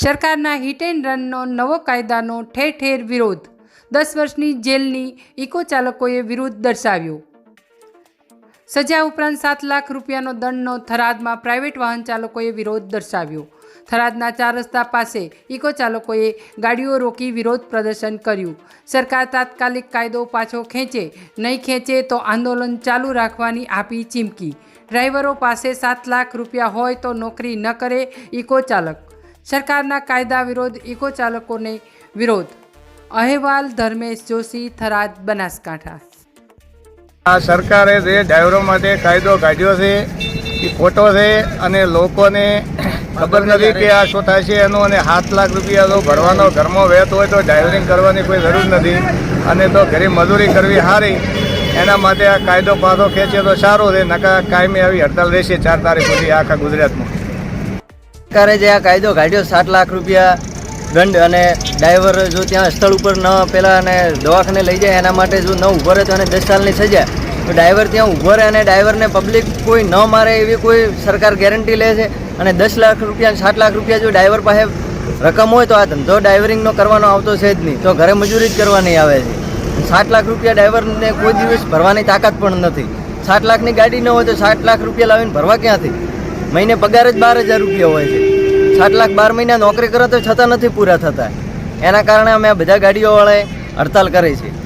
સરકારના hit and રનનો નવો કાયદાનો ઠેર ઠેર વિરોધ. દસ વર્ષની જેલની ઇકો ચાલકોએ વિરોધ દર્શાવ્યો. સજા ઉપરાંત સાત લાખ રૂપિયાનો દંડનો થરાદમાં પ્રાઇવેટ વાહન ચાલકોએ વિરોધ દર્શાવ્યો. થરાદના ચાર રસ્તા પાસે ઇકો ચાલકોએ ગાડીઓ રોકી વિરોધ પ્રદર્શન કર્યું. સરકાર તાત્કાલિક કાયદો પાછો ખેંચે, નહીં ખેંચે તો આંદોલન ચાલુ રાખવાની આપી ચીમકી. ડ્રાઈવરો પાસે સાત લાખ રૂપિયા હોય તો નોકરી ન કરે ઇકો ચાલક. સરકારના કાયદા વિરોધ, ઇકો ચાલકોને વિરોધ. અહેવાલ ધર્મેશ જોશી, થરાદ, બનાસકાંઠા. આ સરકારે જે ડ્રાઈવરો માટે કાયદો કાઢ્યો છે, એ ખોટો છે અને લોકોને ખબર નથી કે આ શું થાય છે એનું અને સાત લાખ રૂપિયા જો ભરવાનો ઘરમાં વહેતો હોય તો ડ્રાઈવરિંગ કરવાની કોઈ જરૂર નથી અને તો ઘરે મજૂરી કરવી સારી એના માટે આ કાયદો પાછો ખેંચે તો સારું છે, નકા કાયમી આવી હડતાલ રહેશે ચાર તારીખ સુધી આખા ગુજરાતમાં. સરકારે જે આ કાયદો કાઢ્યો, સાત લાખ રૂપિયા દંડ અને ડ્રાઈવર જો ત્યાં સ્થળ ઉપર ન પેલા અને દવાખાને લઈ જાય, એના માટે જો ન ઊભો રહે તો એને દસ સાલની સજા. તો ડ્રાઈવર ત્યાં ઊભો રહે અને ડ્રાઈવરને પબ્લિક કોઈ ન મારે એવી કોઈ સરકાર ગેરંટી લે છે. અને દસ લાખ રૂપિયા સાત લાખ રૂપિયા જો ડ્રાઈવર પાસે રકમ હોય તો આ ધંધો ડ્રાઈવરિંગનો કરવાનો આવતો છે જ નહીં. તો ઘરે મજૂરી જ કરવાની આવે છે. સાત લાખ રૂપિયા ડ્રાઈવરને કોઈ દિવસ ભરવાની તાકાત પણ નથી. સાત લાખની ગાડી ન હોય તો સાત લાખ રૂપિયા લાવીને ભરવા ક્યાંથી? મહિને પગાર જ બાર હજાર રૂપિયા હોય છે. સાત લાખ બાર મહિના નોકરી કરો તો છતાં નથી પૂરા થતા. એના કારણે અમે બધા ગાડીઓવાળાએ હડતાલ કરી છે.